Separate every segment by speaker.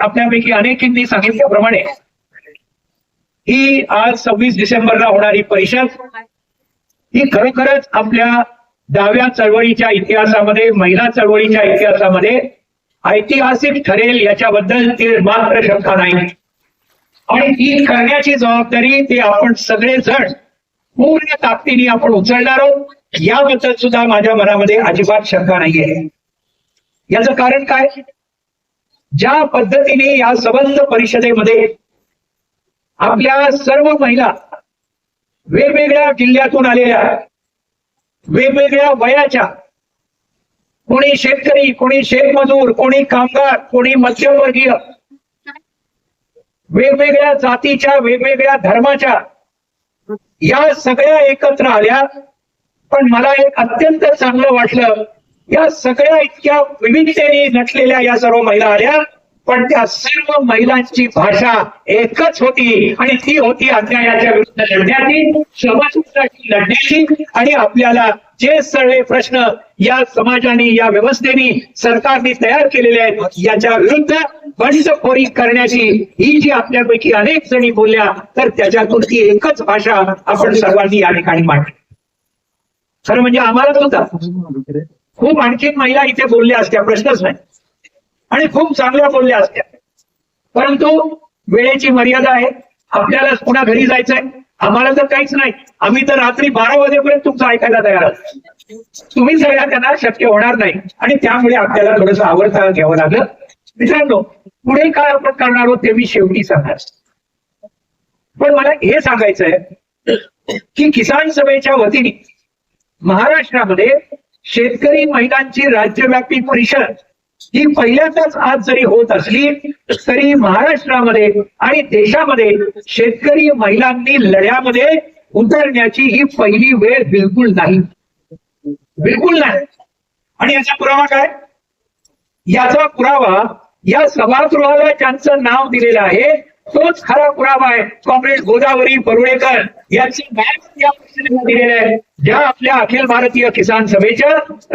Speaker 1: आपल्यापैकी अनेकींनी सांगितल्याप्रमाणे ही आज सव्वीस डिसेंबरला होणारी परिषद ही खरोखरच आपल्या डाव्या चळवळीच्या इतिहासामध्ये महिला चळवळीच्या इतिहासामध्ये ऐतिहासिक ठरेल याच्याबद्दल ते मात्र शंका नाही. आणि ती करण्याची जबाबदारी ते आपण सगळे जण पूर्ण ताकदीने आपण उचलणार आहोत याबद्दल सुद्धा माझ्या मनामध्ये अजिबात शंका नाहीये. याचं कारण काय? ज्या पद्धतीने या संबंध परिषदेमध्ये आपल्या सर्व महिला वेगवेगळ्या जिल्ह्यातून आलेल्या वेगवेगळ्या वयाच्या कोणी शेतकरी कोणी शेतमजूर कोणी कामगार कोणी मध्यमवर्गीय वेगवेगळ्या जातीच्या वेगवेगळ्या धर्माच्या या सगळ्या एकत्र आल्या. पण मला एक अत्यंत चांगलं वाटलं या सगळ्या इतक्या विविधतेने नटलेल्या या सर्व महिला आल्या पण त्या सर्व महिलांची भाषा एकच होती आणि ती होती अन्यायाच्या विरुद्ध लढण्याची समाजासाठी लढण्याची आणि आपल्याला जे सगळे प्रश्न या समाजाने या व्यवस्थेने सरकारने तयार केलेले आहेत याच्या विरुद्ध बंडखोरी करण्याची ही जी आपल्यापैकी अनेक जणी बोलल्या तर त्याच्यातून ती एकच भाषा आपण सर्वांनी या ठिकाणी मांडली. खरं म्हणजे आम्हाला सुद्धा खूप आणखीन महिला इथे बोलल्या असत्या प्रश्नच नाही. आणि खूप चांगल्या बोलल्या असत्या. परंतु वेळेची मर्यादा आहे. आपल्याला पुन्हा घरी जायचंय. आम्हाला तर काहीच नाही. आम्ही तर रात्री बारा वाजेपर्यंत तुमचं ऐकायला तयार आहोत. तुम्ही सगळ्या त्यांना शक्य होणार नाही. आणि त्यामुळे आपल्याला थोडस आवडता घ्यावं लागलं. मित्रांनो पुढे काय आपण करणार आहोत ते मी शेवटी सांगणार. पण मला हे सांगायचंय की किसान सभेच्या वतीने महाराष्ट्रामध्ये शेतकरी महिलांची राज्यव्यापी परिषद ही पहिल्यांदाच आज जरी होत असली तरी महाराष्ट्रामध्ये आणि देशामध्ये शेतकरी महिलांनी लढ्यामध्ये उतरण्याची ही पहिली वेळ बिलकुल नाही. बिलकुल नाही. आणि याचा पुरावा काय? याचा पुरावा या सभागृहाला ज्यांचं नाव दिलेलं आहे तोच खरा पुरावा आहे. कॉम्रेड गोदावरी परुळेकर यांचं बॅग या परिषदेला दिलेलं आहे. ज्या आपल्या अखिल भारतीय किसान सभेच्या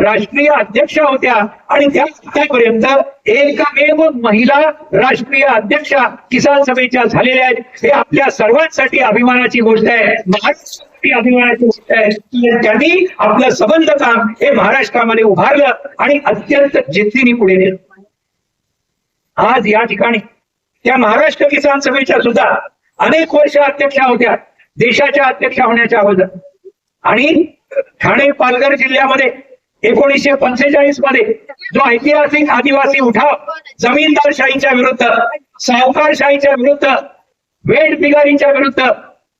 Speaker 1: राष्ट्रीय अध्यक्षा होत्या आणि त्या आतापर्यंत एकमेव महिला राष्ट्रीय अध्यक्षा किसान सभेच्या झालेल्या आहेत. हे आपल्या सर्वांसाठी अभिमानाची गोष्ट आहे. महाराष्ट्रासाठी अभिमानाची गोष्ट आहे. त्यांनी आपलं संबंध काम हे महाराष्ट्रामध्ये उभारलं आणि अत्यंत जिद्दीने पुढे नेलं. आज या ठिकाणी त्या महाराष्ट्र किसान सभेच्या सुद्धा अनेक वर्ष अध्यक्षा होत्या. देशाच्या अध्यक्षा होण्याच्या अगोदर. आणि ठाणे पालघर जिल्ह्यामध्ये एकोणीसशे पंचेचाळीसमध्ये जो ऐतिहासिक आदिवासी उठाव जमीनदारशाहीच्या विरुद्ध सावकारशाहीच्या विरुद्ध वेट बिगारीच्या विरुद्ध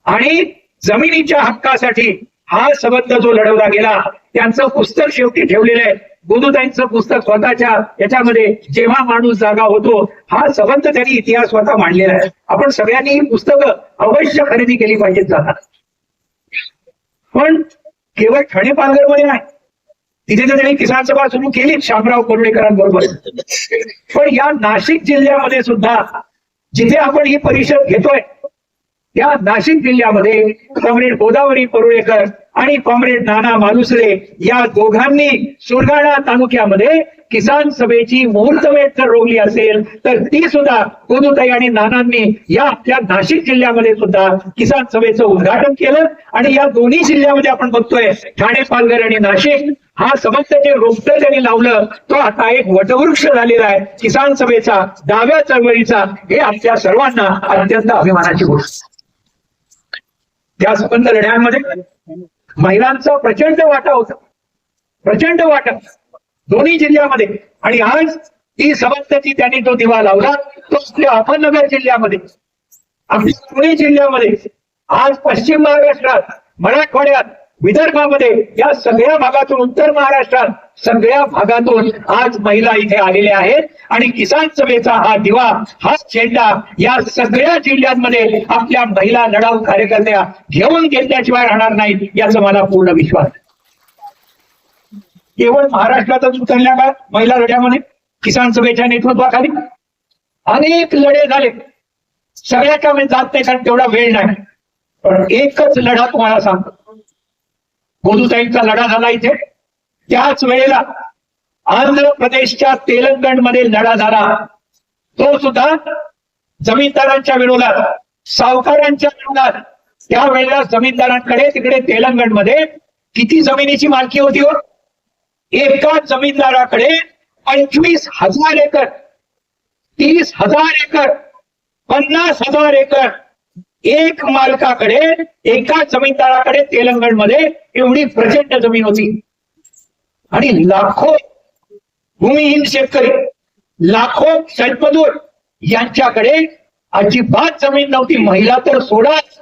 Speaker 1: आणि जमिनीच्या हक्कासाठी हा संबंध जो लढवला गेला त्यांचं पुस्तक शेवटी ठेवलेलं आहे. गोदूताईंचं पुस्तक स्वतःच्या याच्यामध्ये जेव्हा माणूस जागा होतो हा संबंध त्यांनी इतिहास स्वतः मांडलेला आहे. आपण सगळ्यांनी ही पुस्तकं अवश्य खरेदी केली पाहिजेत जातात पण केवळ ठाणे पालघरमध्ये नाही. तिथे तर त्यांनी किसान सभा सुरू केली शामराव कोर्डेकरांबरोबर. पण या नाशिक जिल्ह्यामध्ये सुद्धा जिथे आपण ही परिषद घेतोय या नाशिक जिल्ह्यामध्ये कॉम्रेड गोदावरी परुळेकर आणि कॉम्रेड नाना मालुसरे या दोघांनी सुरगाणा तालुक्यामध्ये किसान सभेची मुहूर्तमेढ जर रोवली असेल तर ती सुद्धा गोदुताई आणि नानांनी या आपल्या नाशिक जिल्ह्यामध्ये सुद्धा किसान सभेचं उद्घाटन केलं. आणि या दोन्ही जिल्ह्यामध्ये आपण बघतोय ठाणे पालघर आणि नाशिक हा समस्त जे रोपट त्यांनी लावलं तो आता एक वटवृक्ष झालेला आहे. किसान सभेचा डाव्या चळवळीचा हे आपल्या सर्वांना अत्यंत अभिमानाची गोष्ट. त्या संबंध लढ्यांमध्ये महिलांचा प्रचंड वाटा होता. प्रचंड वाटा. दोन्ही जिल्ह्यामध्ये. आणि आज ती समस्याची त्यांनी तो दिवा लावला तो आपल्या अहमदनगर जिल्ह्यामध्ये. आपल्या पुणे जिल्ह्यामध्ये. आज पश्चिम महाराष्ट्रात मराठवाड्यात विदर्भामध्ये या सगळ्या भागातून उत्तर महाराष्ट्रात सगळ्या भागातून आज महिला इथे आलेल्या आहेत. आणि किसान सभेचा हा दिवा हा झेंडा या सगळ्या जिल्ह्यांमध्ये आपल्या महिला लढाऊ कार्यकर्त्या घेऊन घेतल्याशिवाय राहणार नाहीत याचा मला पूर्ण विश्वास. केवळ महाराष्ट्रातच उतरल्या का महिला लढ्यामध्ये? किसान सभेच्या नेतृत्वाखाली? अनेक लढे झाले. सगळ्याच्या जात नाही कारण तेवढा वेळ नाही. पण एकच लढा तुम्हाला सांगतो. गोदूताईंचा लढा झाला इथे. त्याच वेळेला आंध्र प्रदेशच्या तेलंगणमध्ये लढा झाला. तो सुद्धा जमीनदारांच्या विरोधात सावकारांच्या विरोधात. त्यावेळेला जमीनदारांकडे तिकडे तेलंगणमध्ये किती जमिनीची मालकी होती हो? एका जमीनदाराकडे पंचवीस हजार एकर तीस हजार एकर पन्नास हजार एकर एक मालकाकडे एका जमीनदाराकडे तेलंगणमध्ये एवढी प्रचंड जमीन होती. आणि लाखो भूमिहीन शेतकरी लाखो शेतमजूर यांच्याकडे अजिबात जमीन नव्हती. महिला तर सोडाच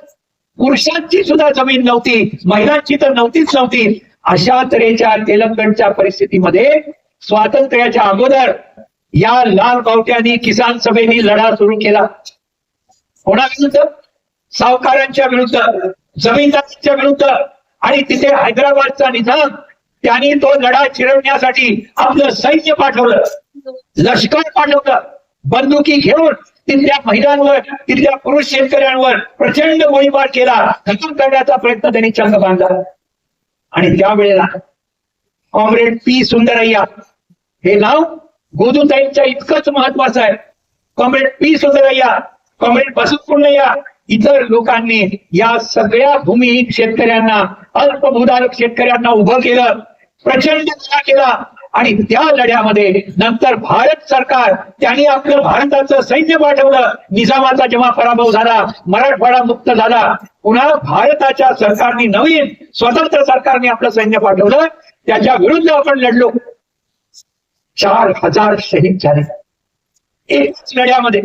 Speaker 1: पुरुषांची सुद्धा जमीन नव्हती महिलांची तर नव्हतीच नव्हती. अशा तऱ्हेच्या तेलंगणच्या परिस्थितीमध्ये स्वातंत्र्याच्या अगोदर या लाल बावट्यांनी किसान सभेनी लढा सुरू केला. कोणाविरुद्ध? सावकारांच्या विरुद्ध जमीनदारांच्या विरुद्ध आणि तिथे हैदराबादचा निजाम त्यांनी तो लढा चिरवण्यासाठी आपलं सैन्य पाठवलं लष्कर पाठवलं बंदुकी घेऊन तिथल्या महिलांवर तिथल्या पुरुष शेतकऱ्यांवर प्रचंड गोळीबार केला खतम करण्याचा प्रयत्न त्यांनी चंग बांधला. आणि त्यावेळेला कॉम्रेड पी. सुंदरय्या हे नाव गोदूताईंच्या इतकंच महत्वाचं आहे. Comrade P. Sundarayya comrade Basavapunnaiah इतर लोकांनी या सगळ्या भूमिहीन शेतकऱ्यांना अल्पभूधारक शेतकऱ्यांना उभं केलं प्रचंड लढा केला. आणि त्या लढ्यामध्ये नंतर भारत सरकार त्यांनी आपलं भारताचं सैन्य पाठवलं. निजामाचा जेव्हा पराभव झाला मराठवाडा मुक्त झाला पुन्हा भारताच्या सरकारने नवीन स्वतंत्र सरकारने आपलं सैन्य पाठवलं. त्याच्या विरुद्ध आपण लढलो. चार हजार शहीद झाले. एक लढ्यामध्ये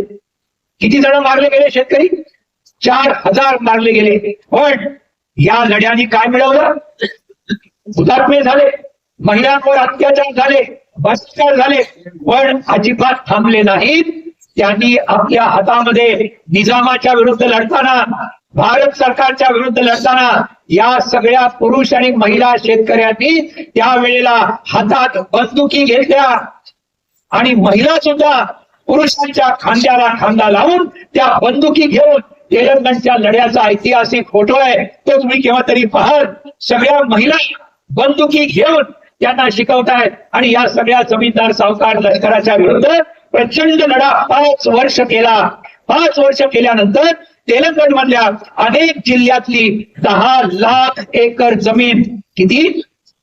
Speaker 1: किती जण मारले गेले शेतकरी? चार हजार मारले गेले. पण या लढ्याने काय मिळवलं? हुतात्मे झाले महिलांवर अत्याचार झाले बहिष्कार झाले. पण अजिबात थांबले नाहीत. त्यांनी आपल्या हातामध्ये निजामाच्या विरुद्ध लढताना भारत सरकारच्या विरुद्ध लढताना या सगळ्या पुरुष आणि महिला शेतकऱ्यांनी त्यावेळेला हातात बंदुकी घेतल्या. आणि महिला सुद्धा पुरुषांच्या खांद्याला खांदा लावून त्या बंदुकी घेऊन तेलंगणच्या लढ्याचा ऐतिहासिक फोटो आहे तो तुम्ही केव्हा तरी पाहाल. सगळ्या महिला बंदुकी घेऊन त्यांना शिकवतायत. आणि या सगळ्या जमीनदार सावकार लष्कराच्या विरुद्ध प्रचंड लढा पाच वर्ष केला. पाच वर्ष केल्यानंतर तेलंगण मधल्या अनेक जिल्ह्यातली दहा लाख एकर जमीन किती?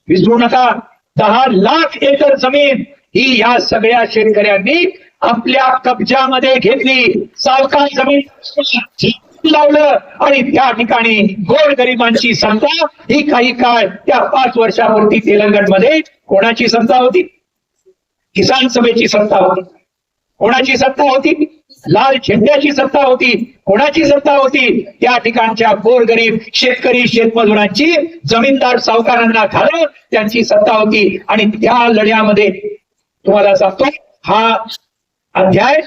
Speaker 1: विसरू नका. दहा लाख एकर जमीन ही या सगळ्या शेतकऱ्यांनी आपल्या कब्जामध्ये घेतली. सावकार जमीन लावलं आणि त्या ठिकाणी गोरगरिबांची सत्ता ही काही काळ त्या पाच वर्षावरती तेलंगणमध्ये कोणाची सत्ता होती? किसान सभेची सत्ता होती. कोणाची सत्ता होती? लाल झेंड्याची सत्ता होती. कोणाची सत्ता होती? त्या ठिकाणच्या गोरगरीब शेतकरी शेतमजुरांची जमीनदार सावकारांना घालून त्यांची सत्ता होती. आणि त्या लढ्यामध्ये तुम्हाला सांगतो हा अध्याय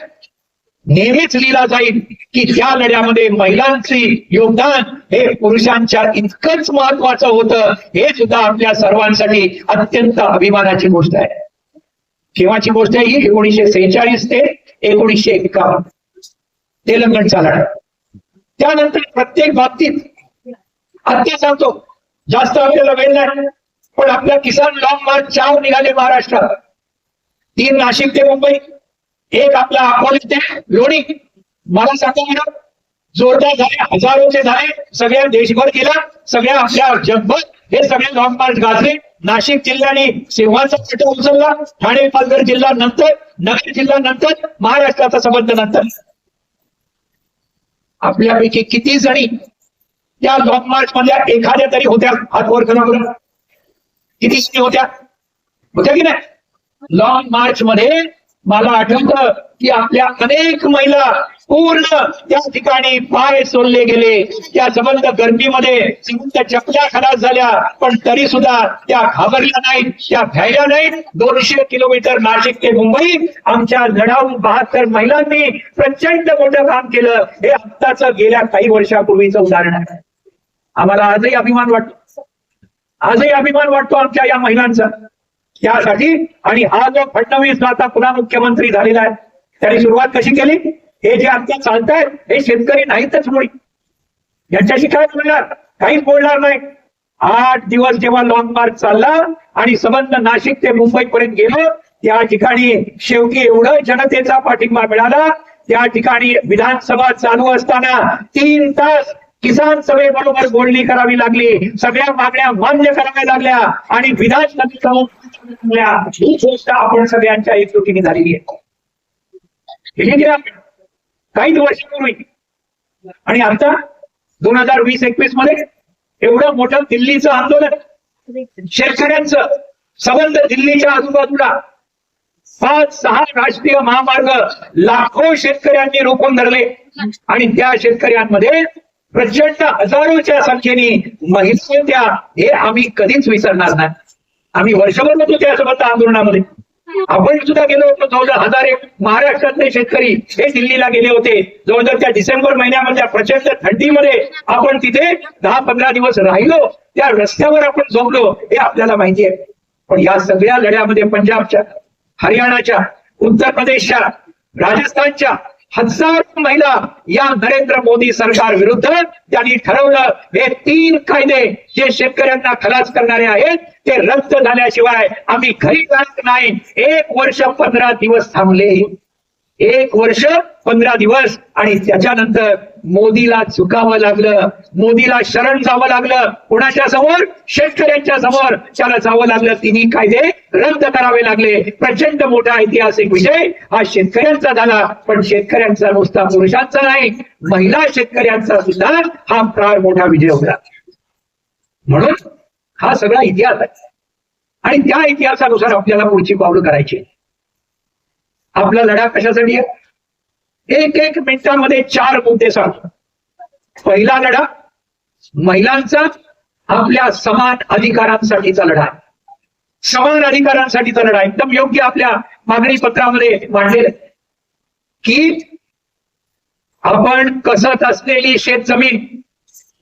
Speaker 1: नेहमीच लिहिला जाईल की त्या लढ्यामध्ये महिलांचे योगदान हे पुरुषांच्या इतकंच महत्वाचं होतं. हे सुद्धा आपल्या सर्वांसाठी अत्यंत अभिमानाची गोष्ट आहे. केव्हाची गोष्ट आहे ही? एकोणीशे सेहेचाळीस ते एकोणीसशे एक्कावन्न तेलंगणचा लढा. त्यानंतर प्रत्येक बाबतीत आत्ता सांगतो जास्त आपल्याला वेळ नाही पण आपल्या किसान लॉंग मार्च चार निघाले महाराष्ट्रात. तीन नाशिक ते मुंबई एक आपला अकोले ते लोणी मला सांगा जोरदार झाले हजारोचे झाले सगळ्या देशभर गेला सगळ्या आपल्या जगभर हे सगळे लॉंग मार्च गाजले. नाशिक जिल्ह्याने सिंहाचा पट उचलला ठाणे पालघर जिल्हा नंतर नगर जिल्हा नंतर महाराष्ट्राचा संबंध नंतर. आपल्यापैकी किती जणी त्या लॉंग मार्च मधल्या एखाद्या तरी होत्या हातवर किती जणी होत्या? होत्या की नाही? लॉंग मार्च मध्ये मला आठवलं की आपल्या अनेक महिला पूर्ण त्या ठिकाणी पाय सोडले गेले. त्या सबंध गर्दीमध्ये चपल्या खराब झाल्या पण तरी सुद्धा त्या घाबरल्या नाहीत. त्या भ्यायला नाहीत. दोनशे किलोमीटर नाशिक ते मुंबई आमच्या लढाऊ बहात्तर महिलांनी प्रचंड मोठं काम केलं. हे आत्ताच गेल्या काही वर्षापूर्वीचं उदाहरण आहे. आम्हाला आजही अभिमान वाटतो. आजही अभिमान वाटतो आमच्या या महिलांचा. यासाठी आणि हा जो फडणवीस आता पुन्हा मुख्यमंत्री झालेला आहे त्याने सुरुवात कशी केली? हे जे आता चालतायत हे शेतकरी नाहीतच मुळी यांच्याशी काय बोलणार? काहीच बोलणार नाही. आठ दिवस जेव्हा लॉंग मार्च चालला आणि संबंध नाशिक ते मुंबई पर्यंत गेलो त्या ठिकाणी शेवटी एवढं जनतेचा पाठिंबा मिळाला. त्या ठिकाणी विधानसभा चालू असताना तीन तास किसान सभेबरोबर बोलणी करावी लागली. सगळ्या मागण्या मान्य कराव्या लागल्या. आणि विधान ही गोष्ट आपण सगळ्यांच्या एकजुटीने झालेली आहे. काहीच वर्षापूर्वी. आणि आता दोन हजार वीस एकवीसमध्ये एवढं मोठं दिल्लीचं आंदोलन शेतकऱ्यांचं संबंध दिल्लीच्या आजूबाजूला पाच सहा राष्ट्रीय महामार्ग लाखो शेतकऱ्यांनी रोखून धरले. आणि त्या शेतकऱ्यांमध्ये प्रचंड हजारोच्या संख्येने महिला होत्या. हे आम्ही कधीच विसरणार नाही. आम्ही वर्षभर होतो त्यासोबत आंदोलनामध्ये. आपण सुद्धा गेलो होतो जवळजवळ हजार एक महाराष्ट्रातले शेतकरी हे दिल्लीला गेले होते. जवळजवळ त्या डिसेंबर महिन्यामध्ये प्रचंड थंडीमध्ये आपण तिथे दहा पंधरा दिवस राहिलो. त्या रस्त्यावर आपण झोपलो. हे आपल्याला माहिती आहे. पण या सगळ्या लढ्यामध्ये पंजाबच्या हरियाणाच्या उत्तर प्रदेशच्या राजस्थानच्या हजारो महिला या नरेंद्र मोदी सरकार विरुद्ध त्यांनी ठरवलं हे तीन कायदे जे शेतकऱ्यांना खलास करणारे आहेत ते रद्द झाल्याशिवाय आम्ही घरी जात नाही. एक वर्ष पंधरा दिवस थांबले. एक वर्ष पंधरा दिवस आणि त्याच्यानंतर मोदीला चुकावं लागलं मोदीला शरण जावं लागलं. कोणाच्या समोर? शेतकऱ्यांच्या समोर. त्याला जावं लागलं. तिन्ही कायदे रद्द करावे लागले. प्रचंड मोठा ऐतिहासिक विषय हा शेतकऱ्यांचा झाला. पण शेतकऱ्यांचा नुसता पुरुषांचा नाही महिला शेतकऱ्यांचा सुद्धा हा फार मोठा विजय होता. म्हणून हा सगळा इतिहास आहे. आणि त्या इतिहासानुसार आपल्याला पुढची पावलं करायची आपला लढा कशासाठी आहे? एक एक मिनिटामध्ये चार मुद्दे सांगतो. पहिला लढा महिलांचा आपल्या समान अधिकारांसाठीचा लढा आहे. समान अधिकारांसाठीचा लढा एकदम योग्य आपल्या मागणी पत्रामध्ये मांडलेलं की आपण कसत असलेली शेत जमीन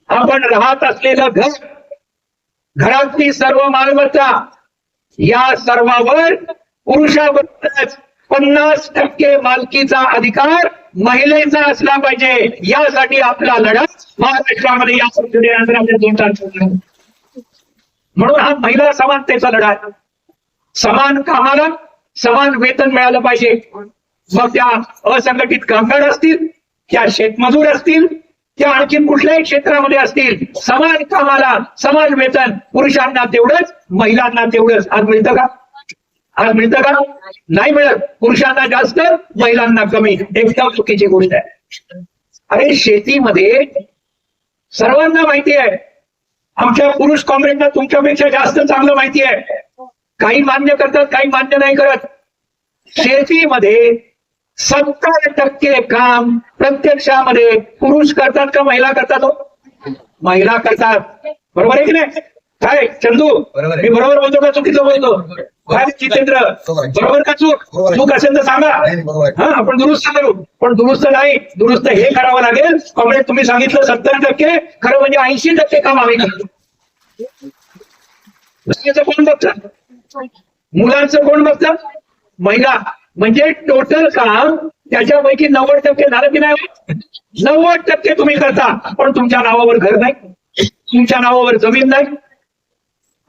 Speaker 1: आपण राहत असलेलं घर घरातली सर्व मालमत्ता या सर्वावर पुरुषाबरोबरच पन्नास टक्के मालकीचा अधिकार महिलेचा असला पाहिजे. यासाठी आपला लढा महाराष्ट्रामध्ये या संसदेनंतर आपल्या दोन म्हणून हा महिला समानतेचा लढा आहे. समान कामाला समान वेतन मिळालं पाहिजे. मग त्या असंघटित कामगार असतील त्या शेतमजूर असतील त्या आणखी कुठल्याही क्षेत्रामध्ये असतील समान कामाला समान वेतन पुरुषांना तेवढंच महिलांना तेवढंच. आज मिळतं का? मिळतं का? नाही मिळत. पुरुषांना जास्त महिलांना कमी. एकदम चुकीची गोष्ट आहे. अरे शेतीमध्ये सर्वांना माहिती आहे. आमच्या पुरुष काँग्रेसना तुमच्यापेक्षा जास्त चांगलं माहिती आहे. काही मान्य करतात काही मान्य नाही करत. शेतीमध्ये सत्तर टक्के काम प्रत्यक्षामध्ये पुरुष करतात का महिला करतात हो? महिला करतात. बरोबर आहे की नाही? काय? चंदू. मी बरोबर बोलतो का? चुकीचं बोलतो? काय जितेंद्र
Speaker 2: बरोबर
Speaker 1: का चूक. चूक असेल तर सांगा. हा आपण दुरुस्त करू. पण दुरुस्त नाही दुरुस्त हे करावं लागेल. काँग्रेस तुम्ही सांगितलं सत्तर टक्के. खरं म्हणजे ऐंशी टक्के काम आम्ही करतो. कोण बघतं? मुलांचं कोण बघतं? महिला. म्हणजे टोटल काम त्याच्यापैकी नव्वद टक्के झालं की नाही नव्वद टक्के तुम्ही करता पण तुमच्या नावावर घर नाही. तुमच्या नावावर जमीन नाही.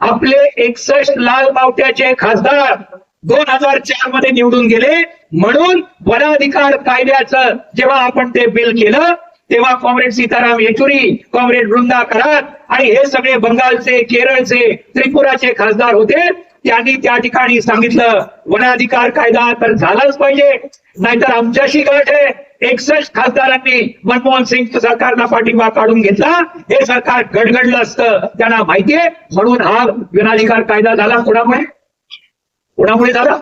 Speaker 1: आपले एकसष्ट लाल बावट्याचे खासदार दोन हजार चारमध्ये निवडून गेले. म्हणून वनाधिकार कायद्याचं जेव्हा आपण ते बिल केलं तेव्हा कॉम्रेड सीताराम येचुरी कॉम्रेड वृंदा करात आणि हे सगळे बंगालचे केरळचे त्रिपुराचे खासदार होते. त्यांनी त्या ठिकाणी सांगितलं वनाधिकार कायदा तर झालाच पाहिजे. नाहीतर आमच्याशी गाठ आहे. एकसष्ट खासदारांनी मनमोहन सिंग सरकारला पाठिंबा काढून घेतला. हे सरकार गडगडलं असतं त्यांना माहितीये म्हणून हा वनाधिकार कायदा झाला. कोणामुळे? कोणामुळे झाला?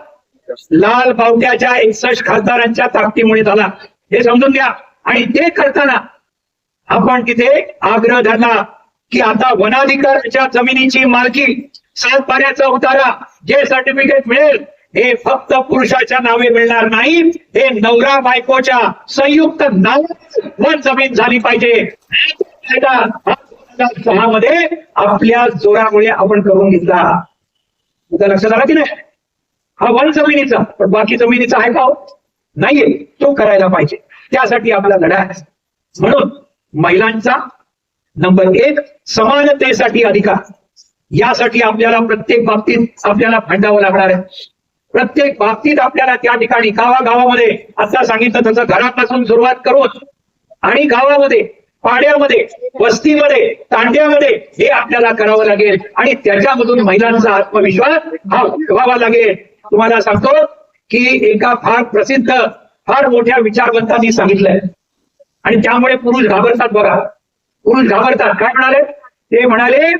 Speaker 1: लाल बावट्याच्या एकसष्ट खासदारांच्या ताकदीमुळे झाला. हे समजून घ्या. आणि ते करताना आपण तिथे आग्रह धरला की आता वनाधिकाराच्या जमिनीची मालकी सात पाण्याचा उतारा जे सर्टिफिकेट मिळेल हे फक्त पुरुषाच्या नावे मिळणार नाही. हे नवरा बायकोच्या संयुक्त नाव वन जमीन झाली पाहिजे. सहा मध्ये आपल्या जोरामुळे आपण करून घेतला. तुझा लक्षात आला की नाही? हा वन जमिनीचा पण बाकी जमिनीचा आहे का हो? नाहीये. तो करायला पाहिजे. त्यासाठी आपला लढा म्हणून महिलांचा नंबर एक समानतेसाठी अधिकार. यासाठी आपल्याला प्रत्येक बाबतीत आपल्याला भांडावं लागणार आहे. प्रत्येक बाबतीत आपल्याला त्या ठिकाणी गावागावामध्ये आता सांगितलं तसं घरापासून सुरुवात करून आणि गावामध्ये पाड्यामध्ये वस्तीमध्ये तांड्यामध्ये हे आपल्याला करावं लागेल. आणि त्याच्यामधून महिलांचा आत्मविश्वास हा ठेवावा लागेल. तुम्हाला सांगतो की एका फार प्रसिद्ध फार मोठ्या विचारवंतांनी सांगितलंय. आणि त्यामुळे पुरुष घाबरतात बघा. पुरुष घाबरतात. काय म्हणाले? ते म्हणाले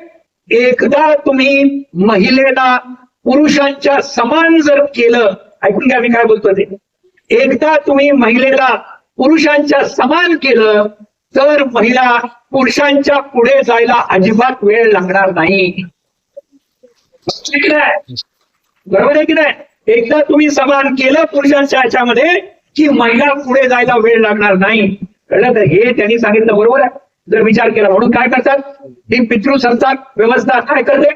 Speaker 1: एकदा तुम्ही महिलेला पुरुषांच्या समान जर केलं ऐकून घ्या मी काय बोलतो ते. एकदा तुम्ही महिलेला पुरुषांच्या समान केलं तर महिला पुरुषांच्या पुढे जायला अजिबात वेळ लागणार नाही. बरोबर आहे की नाही? एकदा तुम्ही समान केलं पुरुषांच्या ह्याच्यामध्ये की महिला पुढे जायला वेळ लागणार नाही. कळलं तर हे त्यांनी सांगितलं बरोबर आहे. जर विचार केला म्हणून काय करतात? ही पितृसत्ताक व्यवस्था काय करते?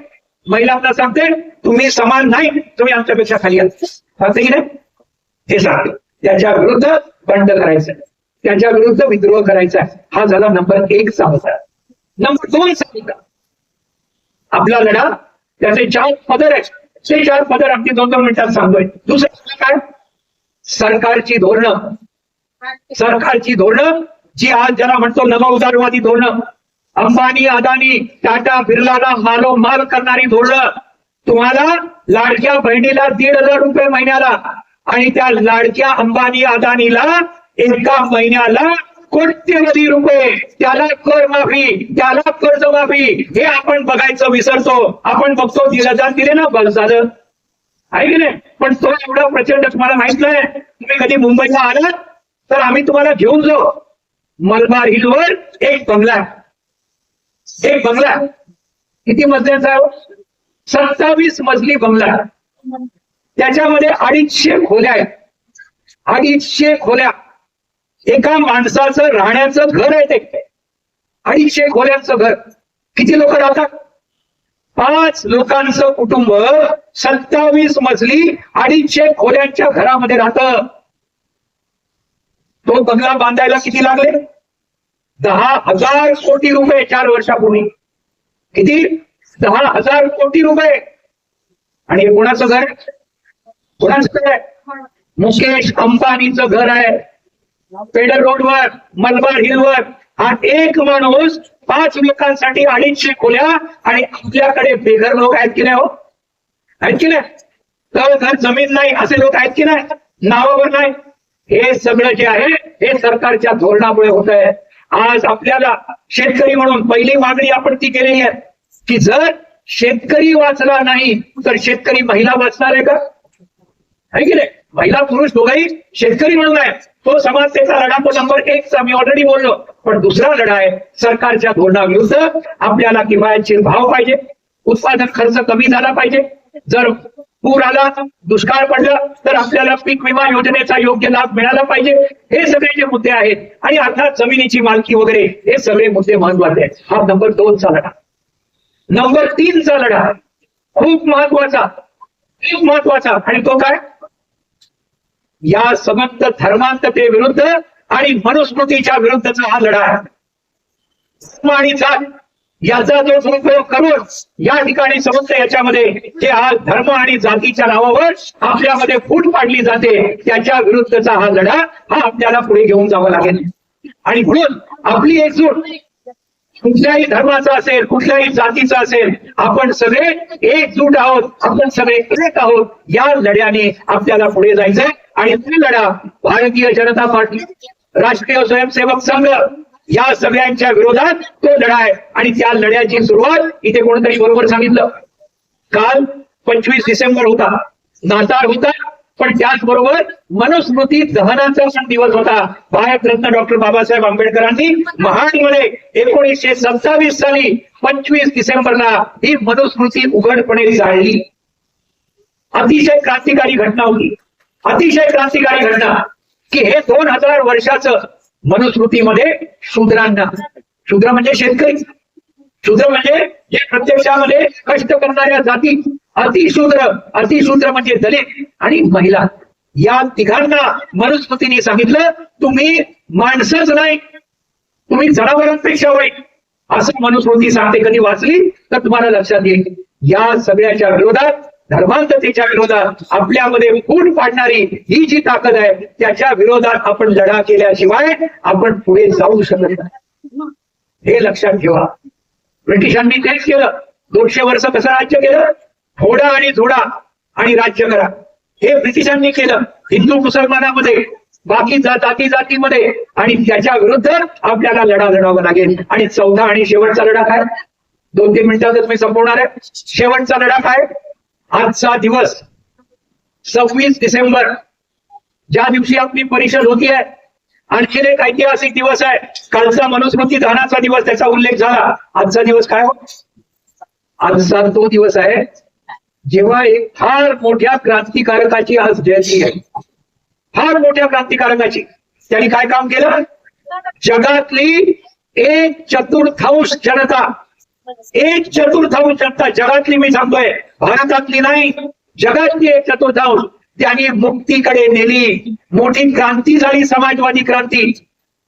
Speaker 1: महिला आपल्याला सांगते तुम्ही समान नाही तुम्ही आमच्यापेक्षा खाली सांगते की नाही? हे सांगते. त्याच्या विरुद्ध बंड करायचं त्याच्या विरुद्ध विद्रोह करायचा हा झाला नंबर एक चा नंबर दोन सांगितला आपला लढा त्याचे चार पदर आहेत. ते चार पदर अगदी दोन दोन मिनिटात सांगतोय. दुसरं काय? सरकारची धोरणं. सरकारची धोरणं जी आज ज्याला म्हणतो नवा उदारवादी धोरणं. अंबानी अदानी टाटा बिर्लाला मालोमाल करणारी धोरणं. तुम्हाला लाडक्या बहिणीला दीड हजार रुपये महिन्याला आणि त्या लाडक्या अंबानी अदानीला एका महिन्याला कोट्यवधी रुपये. त्याला कर माफी त्याला कर्ज माफी. हे आपण बघायचं विसरतो. आपण बघतो दीड हजार दिले ना बस झालं. आहे की नाही? पण तो एवढा प्रचंड तुम्हाला माहीत नाही. तुम्ही कधी मुंबईला आलात तर आम्ही तुम्हाला घेऊन जाऊ. मलबार हिलवर एक बंगला. एक बंगला. किती मजल्याचा सत्तावीस मजली बंगला. त्याच्यामध्ये अडीचशे खोल्या आहेत. अडीचशे खोल्या. एका माणसाचं राहण्याचं घर आहे ते. अडीचशे खोल्यांचं घर. किती लोक राहतात? पाच लोकांचं कुटुंब सत्तावीस मजली अडीचशे खोल्यांच्या घरामध्ये राहतं. तो बंगला बांधायला किती लागले? दहा हजार कोटी रुपये चार वर्षापूर्वी. किती? दहा हजार कोटी रुपये. आणि हे कोणाचं घर? आहे? कोणाचं घर? आहे मुकेश अंबानीचं घर आहे. पेडर रोडवर मलबार हिलवर हा एक माणूस पाच लोकांसाठी अडीचशे खोल्या आणि आपल्याकडे बेघर लोक आहेत की नाही हो? आहेत की नाही? तर घर जमीन नाही असे लोक आहेत की नाही? नावावर नाही. हे सगळं जे आहे हे सरकारच्या धोरणामुळे होत आहे आज आपल्याला शेतकरी म्हणून पहिली मागणी आपण ती केलेली आहे की जर शेतकरी वाचला नाही तर शेतकरी महिला वाचणार आहे का? आहे की नाही? महिला पुरुष दोघाही शेतकरी म्हणून आहे तो समाजतेचा लढा तो नंबर एकचा. मी ऑलरेडी बोललो. पण दुसरा लढा आहे सरकारच्या धोरणाविरुद्ध आपल्याला किफायतशीर भाव पाहिजे. उत्पादन खर्च कमी झाला पाहिजे. जर पूर आला दुष्काळ पडला तर आपल्याला पीक विमा योजनेचा योग्य लाभ मिळाला पाहिजे. हे सगळे जे मुद्दे आहेत आणि अर्थात जमिनीची मालकी वगैरे हे सगळे मुद्दे महत्त्वाचे आहेत. हा नंबर दोनचा लढा. नंबर तीनचा लढा खूप महत्त्वाचा खूप महत्त्वाचा. आणि तो काय? या समस्त धर्मांतते विरुद्ध आणि मनुस्मृतीच्या विरुद्धचा हा लढा. आहे याचा जो दुरुपयोग करून या ठिकाणी समजतं याच्यामध्ये जे आज धर्म आणि जातीच्या नावावर आपल्यामध्ये फूट पाडली जाते त्याच्या विरुद्धचा हा लढा हा आपल्याला पुढे घेऊन जावा लागेल. आणि म्हणून आपली एकजूट कुठल्याही धर्माचा असेल कुठल्याही जातीचा असेल आपण सगळे एकजूट आहोत आपण सगळे एक आहोत या लढ्याने आपल्याला पुढे जायचंय. आणि तो लढा भारतीय जनता पार्टी राष्ट्रीय स्वयंसेवक संघ या सगळ्यांच्या विरोधात तो लढा आहे आणि त्या लढ्याची सुरुवात इथे कोणतरी बरोबर सांगितलं. काल पंचवीस डिसेंबर होता नाताळ होता पण त्याचबरोबर मनुस्मृती दहनाचा पण दिवस होता. भारतरत्न डॉक्टर बाबासाहेब आंबेडकरांनी महाडमध्ये एकोणीसशे सत्तावीस साली पंचवीस डिसेंबरला ही मनुस्मृती उघडपणे जाळली. अतिशय क्रांतिकारी घटना होती. अतिशय क्रांतिकारी घटना की हे दोन हजार वर्षाचं मनुस्मृतीमध्ये शूद्रांना. शूद्र म्हणजे शेतकरी. शूद्र म्हणजे जे प्रत्यक्षामध्ये कष्ट करणाऱ्या जाती. अतिशूद्र अतिशूद्र म्हणजे दलित आणि महिला. या तिघांना मनुस्मृतीने सांगितलं तुम्ही माणसंच नाही. तुम्ही जनावरांपेक्षा वाईट. असं मनुस्मृती सांगते कधी वाचली? तर तुम्हाला लक्षात येईल. या सगळ्याच्या विरोधात धर्मांततेच्या विरोधात आपल्यामध्ये फूट पाडणारी ही जी ताकद आहे त्याच्या विरोधात आपण लढा केल्याशिवाय आपण पुढे जाऊ शकत नाही. हे लक्षात ठेवा. ब्रिटिशांनी तेच केलं. दोनशे वर्ष कसं राज्य केलं? थोडा आणि झोडा आणि राज्य करा. हे ब्रिटिशांनी केलं. हिंदू मुसलमानामध्ये बाकी जाती जातीमध्ये आणि त्याच्या विरुद्ध आपल्याला लढा लढावा लागेल. आणि चौथा आणि शेवटचा लढा काय? दोन तीन मिनिटातच मी संपवणार आहे. शेवटचा लढा काय? आजचा दिवस सव्वीस डिसेंबर. ज्या दिवशी आपली परिषद होती आहे आणखीन एक ऐतिहासिक दिवस आहे. कालचा मनुस्मृती दानाचा दिवस त्याचा उल्लेख झाला. आजचा दिवस काय हो? आजचा तो दिवस आहे जेव्हा एक फार मोठ्या क्रांतिकारकाची आज जयंती आहे. फार मोठ्या क्रांतिकारकाची. त्यांनी काय काम केलं? जगातली एक चतुर्थांश जनता एक चतुर्थांश जनता जगातली मी सांगतोय भारतातली नाही जगातली एक चतुर्थांश त्यांनी मुक्तीकडे नेली. मोठी क्रांती झाली समाजवादी क्रांती.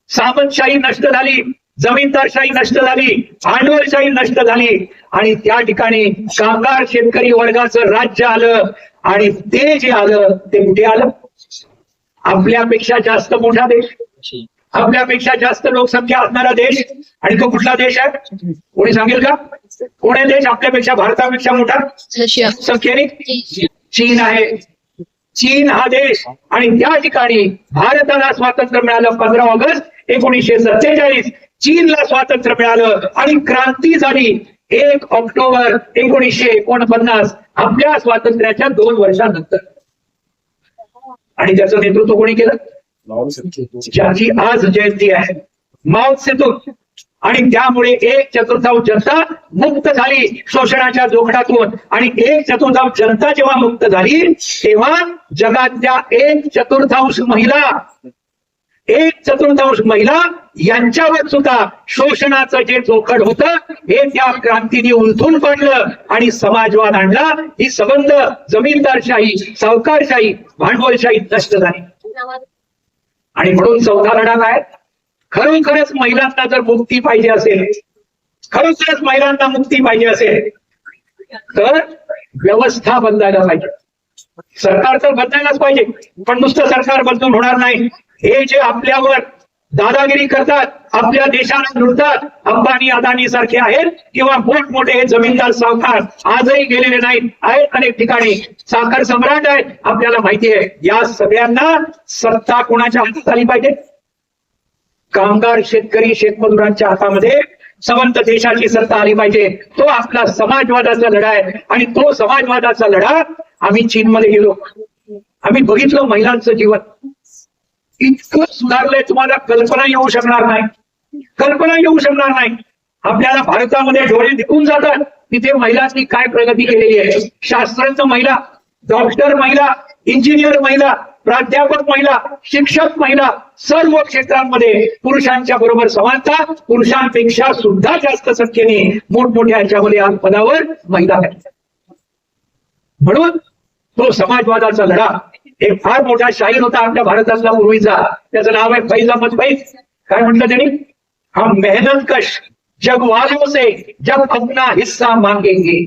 Speaker 1: सामंतशाही नष्ट झाली जमीनदारशाही नष्ट झाली भांडवलशाही नष्ट झाली. आणि त्या ठिकाणी कामगार शेतकरी वर्गाचं राज्य आलं आणि ते जे आलं ते कुठे आलं? आपल्यापेक्षा जास्त मोठा देश. आपल्यापेक्षा जास्त लोकसंख्या असणारा देश आणि तो कुठला देश आहे? कोणी सांगेल का? कोण आहे देश आपल्यापेक्षा भारतापेक्षा मोठा? संख्येने चीन आहे. चीन हा देश आणि त्या ठिकाणी भारताला स्वातंत्र्य मिळालं पंधरा ऑगस्ट एकोणीसशे सत्तेचाळीस. चीनला स्वातंत्र्य मिळालं आणि क्रांती झाली एक ऑक्टोबर एकोणीसशे एकोणपन्नास आपल्या स्वातंत्र्याच्या दोन वर्षानंतर. आणि त्याचं नेतृत्व कोणी केलं? ज्याची आज जयंती आहे. माओ सेतुंग आणि त्यामुळे एक चतुर्थांश जनता मुक्त झाली शोषणाच्या जोखडातून. आणि एक चतुर्थांश जनता जेव्हा मुक्त झाली तेव्हा जगातल्या एक चतुर्थांश महिला एक चतुर्थांश महिला यांच्यावर सुद्धा शोषणाचं जे जोखड होतं हे त्या क्रांतीने उलथून पडलं आणि समाजवाद आणला. ही सबंध जमीनदारशाही सावकारशाही भांडवलशाही नष्ट झाली. आणि म्हणून चौथा लढा काय? खरोखरच महिलांना जर मुक्ती पाहिजे असेल खरोखरच महिलांना मुक्ती पाहिजे असेल तर व्यवस्था बदलायला पाहिजे. सरकार तर बदलायलाच पाहिजे पण नुसतं सरकार बदलून होणार नाही. हे जे आपल्यावर दादागिरी करतात आपल्या देशाला लुटतात. अंबानी अदानी सारखे आहेत किंवा मोठमोठे हे जमीनदार सावकार आजही गेलेले नाहीत आहेत अनेक ठिकाणी. साखर सम्राट आहेत आपल्याला माहिती आहे. या सगळ्यांना सत्ता कोणाच्या हातात आली पाहिजे? कामगार शेतकरी शेतमजुरांच्या हातामध्ये समंत देशाची सत्ता आली पाहिजे. तो आपला समाजवादाचा लढा आहे आणि तो समाजवादाचा लढा आम्ही चीनमध्ये गेलो. आम्ही बघितलं महिलांचं जीवन. इतकं सुधारलंय तुम्हाला कल्पना येऊ शकणार नाही. कल्पना येऊ शकणार नाही. आपल्याला भारतामध्ये डोळे दिखून जातात. तिथे महिलांनी काय प्रगती केलेली आहे? शास्त्रज्ञ महिला डॉक्टर महिला इंजिनियर महिला प्राध्यापक महिला शिक्षक महिला सर्व क्षेत्रांमध्ये पुरुषांच्या बरोबर समानता पुरुषांपेक्षा सुद्धा जास्त संख्येने मोठमोठ्या याच्यामध्ये आज पदावर महिला आहेत. म्हणून तो समाजवादाचा लढा एक फार मोठा शाहीर होता आपल्या भारतातला पूर्वीचा. त्याचं नाव आहे फैज अहमद फैज. काय म्हटलं त्यांनी? हम मेहनत कश जग वालों से जब अपना हिस्सा मांगेंगे.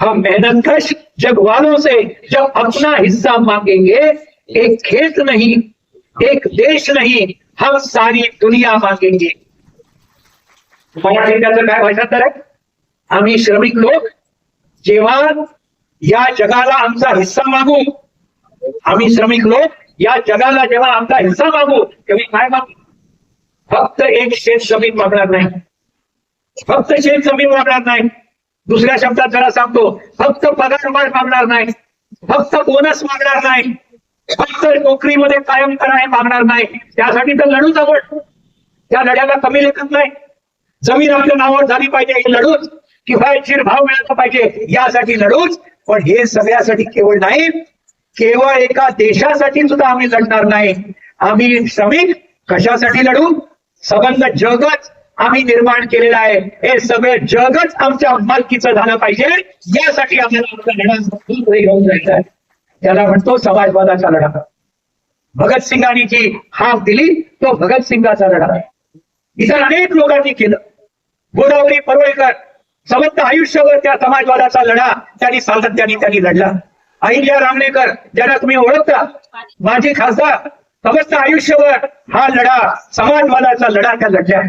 Speaker 1: हम मेहनत कश जग वालों से जब अपना हिस्सा मांगेंगे. एक खेत नहीं एक देश नहीं हम सारी दुनिया मागेंगे. मराठी त्याचं काय भाषांतर आहे? आम्ही श्रमिक लोक जेव्हा या जगाला आमचा हिस्सा मागू आम्ही श्रमिक लोक या जगाला जेव्हा आमचा हिस्सा मागू तेव्हा काय मागू? फक्त एक शेत जमीन मागणार नाही. फक्त शेत जमीन मागणार नाही. दुसऱ्या शब्दात जरा सांगतो फक्त पगार वाढ मागणार नाही. फक्त बोनस मागणार नाही. फक्त नोकरीमध्ये कायम करा हे मागणार नाही. त्यासाठी तर लढूच आपण त्या लढ्याला कमी लेखत नाही. जमीन आपल्या नावावर झाली पाहिजे हे लढूच किफायतशीर भाव मिळाला पाहिजे यासाठी लढूच. पण हे सगळ्यासाठी केवळ नाही केवळ एका देशासाठी सुद्धा आम्ही लढणार नाही. आम्ही श्रमिक कशासाठी लढू? संबंध जगच आम्ही निर्माण केलेलं आहे. हे सगळे जगच आमच्या मालकीचं झालं पाहिजे. यासाठी आम्हाला लढा पुढे घेऊन जायचा आहे. त्याला म्हणतो समाजवादाचा लढा. भगतसिंगांनी जी हाक दिली तो भगतसिंगाचा लढा इतर अनेक लोकांनी केलं. गोदावरी परोळकर समंत आयुष्यभर त्या समाजवादाचा लढा त्यांनी सातत्याने त्यांनी लढला. अहिल्या रामणेकर ज्यांना तुम्ही ओळखता माझे खासदार समस्त आयुष्यभर हा लढा समाजवादाचा लढा त्या लढल्या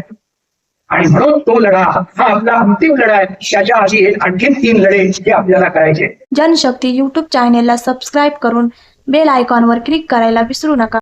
Speaker 1: आणि म्हणून तो लढा हा आपला अंतिम लढा आहे. त्याच्या आधी एक आणखीन तीन लढे हे आपल्याला करायचे
Speaker 2: जनशक्ती युट्यूब चॅनेलला सबस्क्राईब करून बेल आयकॉनवर क्लिक करायला विसरू नका.